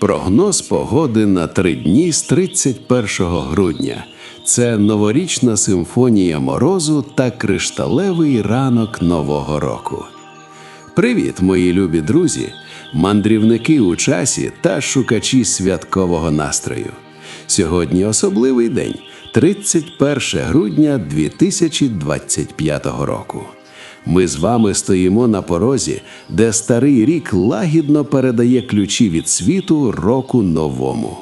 Прогноз погоди на три дні з 31 грудня. Це новорічна симфонія морозу та кришталевий ранок Нового року. Привіт, мої любі друзі, мандрівники у часі та шукачі святкового настрою. Сьогодні особливий день 31 грудня 2025 року. Ми з вами стоїмо на порозі, де старий рік лагідно передає ключі від світу року новому.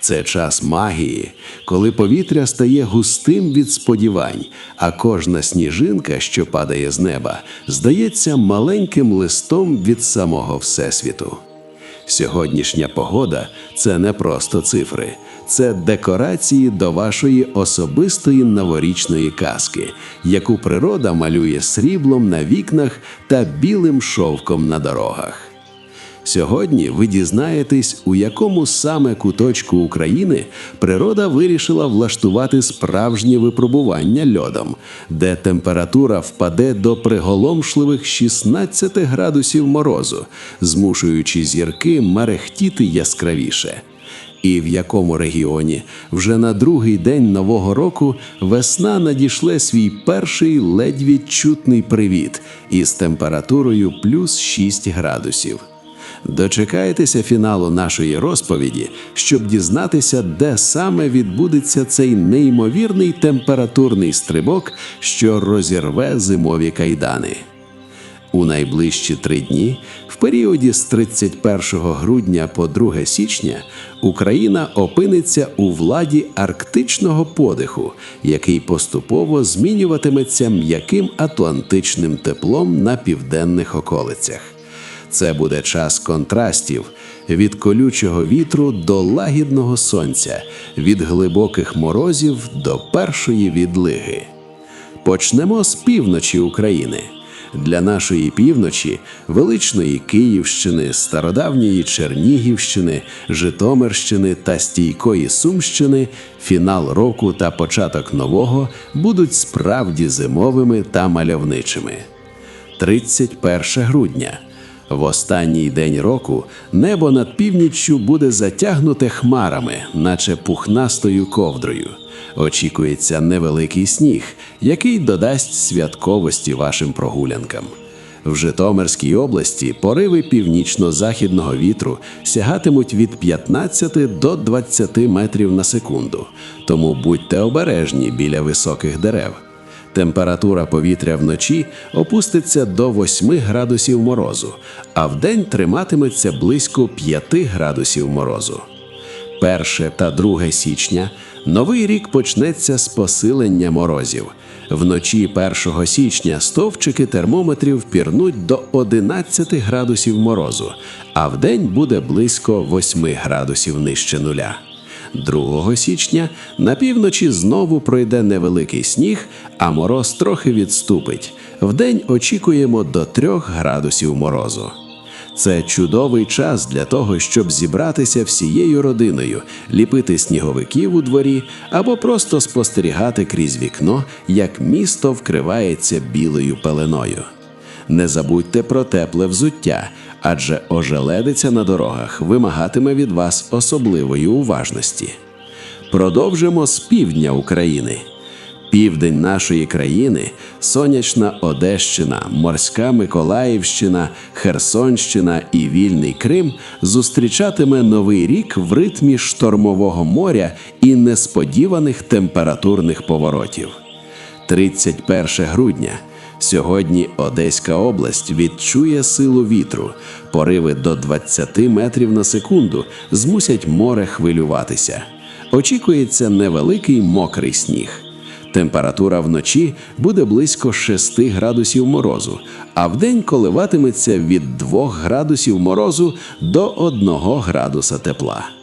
Це час магії, коли повітря стає густим від сподівань, а кожна сніжинка, що падає з неба, здається маленьким листом від самого Всесвіту. Сьогоднішня погода це не просто цифри, це декорації до вашої особистої новорічної казки, яку природа малює сріблом на вікнах та білим шовком на дорогах. Сьогодні ви дізнаєтесь, у якому саме куточку України природа вирішила влаштувати справжнє випробування льодом, де температура впаде до приголомшливих 16 градусів морозу, змушуючи зірки мерехтіти яскравіше. І в якому регіоні вже на другий день нового року весна надішле свій перший ледь відчутний привіт із температурою плюс 6 градусів. Дочекайтеся фіналу нашої розповіді, щоб дізнатися, де саме відбудеться цей неймовірний температурний стрибок, що розірве зимові кайдани. У найближчі три дні, в періоді з 31 грудня по 2 січня, Україна опиниться у владі арктичного подиху, який поступово змінюватиметься м'яким атлантичним теплом на південних околицях. Це буде час контрастів від колючого вітру до лагідного сонця, від глибоких морозів до першої відлиги. Почнемо з півночі України. Для нашої півночі, величної Київщини, стародавньої Чернігівщини, Житомирщини та стійкої Сумщини фінал року та початок нового будуть справді зимовими та мальовничими. 31 грудня. В останній день року небо над північчю буде затягнуте хмарами, наче пухнастою ковдрою. Очікується невеликий сніг, який додасть святковості вашим прогулянкам. В Житомирській області пориви північно-західного вітру сягатимуть від 15 до 20 метрів на секунду, тому будьте обережні біля високих дерев. Температура повітря вночі опуститься до 8 градусів морозу, а вдень триматиметься близько 5 градусів морозу. 1 та 2 січня новий рік почнеться з посилення морозів. Вночі 1 січня стовпчики термометрів пірнуть до 11 градусів морозу, а вдень буде близько 8 градусів нижче нуля. 2 січня на півночі знову пройде невеликий сніг, а мороз трохи відступить. Вдень очікуємо до 3 градусів морозу. Це чудовий час для того, щоб зібратися всією родиною, ліпити сніговиків у дворі або просто спостерігати крізь вікно, як місто вкривається білою пеленою. Не забудьте про тепле взуття, адже ожеледиця на дорогах вимагатиме від вас особливої уважності. Продовжимо з півдня України. Південь нашої країни, сонячна Одещина, морська Миколаївщина, Херсонщина і вільний Крим зустрічатиме новий рік в ритмі штормового моря і несподіваних температурних поворотів. 31 грудня. Сьогодні Одеська область відчує силу вітру. Пориви до 20 метрів на секунду змусять море хвилюватися. Очікується невеликий мокрий сніг. Температура вночі буде близько 6 градусів морозу, а вдень коливатиметься від 2 градусів морозу до 1 градуса тепла.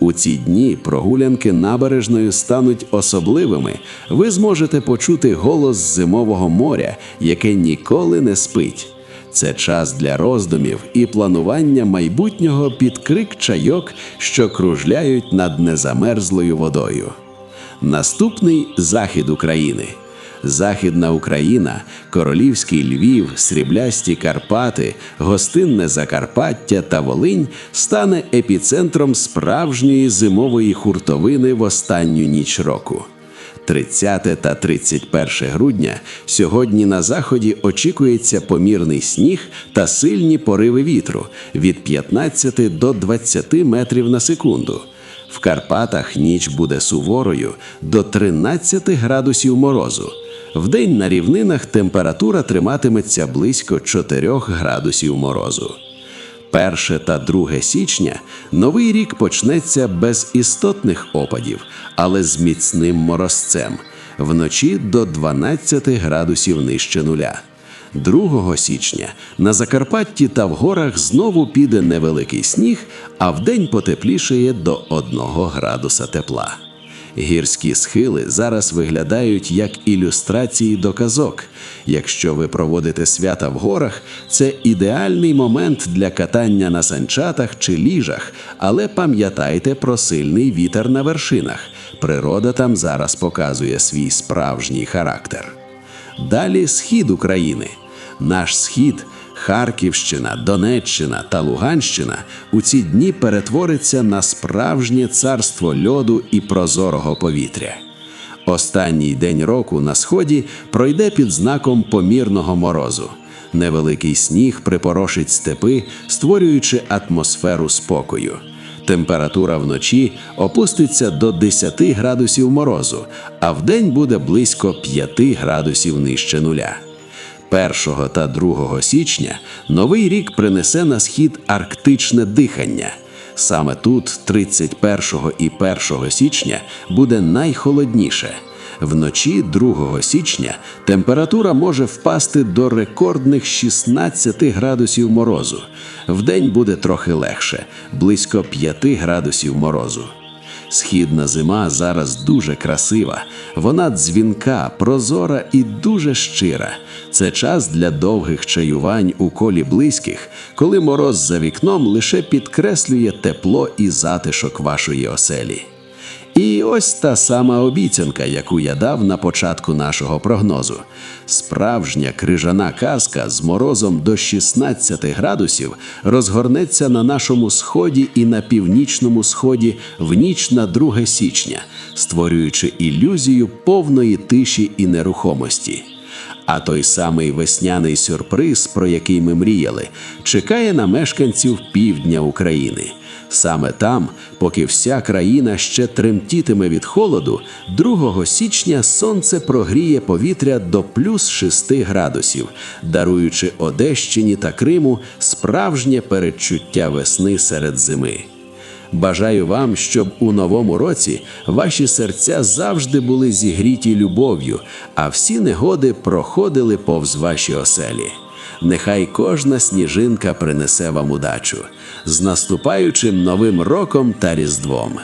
У ці дні прогулянки набережною стануть особливими. Ви зможете почути голос зимового моря, яке ніколи не спить. Це час для роздумів і планування майбутнього під крик чайок, що кружляють над незамерзлою водою. Наступний захід України. Західна Україна, Королівський Львів, Сріблясті Карпати, Гостинне Закарпаття та Волинь стане епіцентром справжньої зимової хуртовини в останню ніч року. 30 та 31 грудня сьогодні на заході очікується помірний сніг та сильні пориви вітру від 15 до 20 метрів на секунду. В Карпатах ніч буде суворою до 13 градусів морозу. Вдень на рівнинах температура триматиметься близько 4 градусів морозу. 1 та 2 січня новий рік почнеться без істотних опадів, але з міцним морозцем вночі до 12 градусів нижче нуля. 2 січня на Закарпатті та в горах знову піде невеликий сніг, а вдень потеплішає до 1 градуса тепла. Гірські схили зараз виглядають як ілюстрації до казок. Якщо ви проводите свята в горах, це ідеальний момент для катання на санчатах чи ліжах, але пам'ятайте про сильний вітер на вершинах. Природа там зараз показує свій справжній характер. Далі схід України. Наш схід, Харківщина, Донеччина та Луганщина у ці дні перетвориться на справжнє царство льоду і прозорого повітря. Останній день року на сході пройде під знаком помірного морозу. Невеликий сніг припорошить степи, створюючи атмосферу спокою. Температура вночі опуститься до 10 градусів морозу, а вдень буде близько 5 градусів нижче нуля. 1 та 2 січня новий рік принесе на схід арктичне дихання. Саме тут, 31 і 1 січня, буде найхолодніше. Вночі 2 січня температура може впасти до рекордних 16 градусів морозу. Вдень буде трохи легше, близько 5 градусів морозу. Східна зима зараз дуже красива. Вона дзвінка, прозора і дуже щира. Це час для довгих чаювань у колі близьких, коли мороз за вікном лише підкреслює тепло і затишок вашої оселі. І ось та сама обіцянка, яку я дав на початку нашого прогнозу. Справжня крижана казка з морозом до 16 градусів розгорнеться на нашому сході і на північному сході в ніч на 2 січня, створюючи ілюзію повної тиші і нерухомості. А той самий весняний сюрприз, про який ми мріяли, чекає на мешканців півдня України. Саме там, поки вся країна ще тремтітиме від холоду, 2 січня сонце прогріє повітря до плюс 6 градусів, даруючи Одещині та Криму справжнє передчуття весни серед зими. Бажаю вам, щоб у новому році ваші серця завжди були зігріті любов'ю, а всі негоди проходили повз ваші оселі. Нехай кожна сніжинка принесе вам удачу з наступаючим новим роком та різдвом.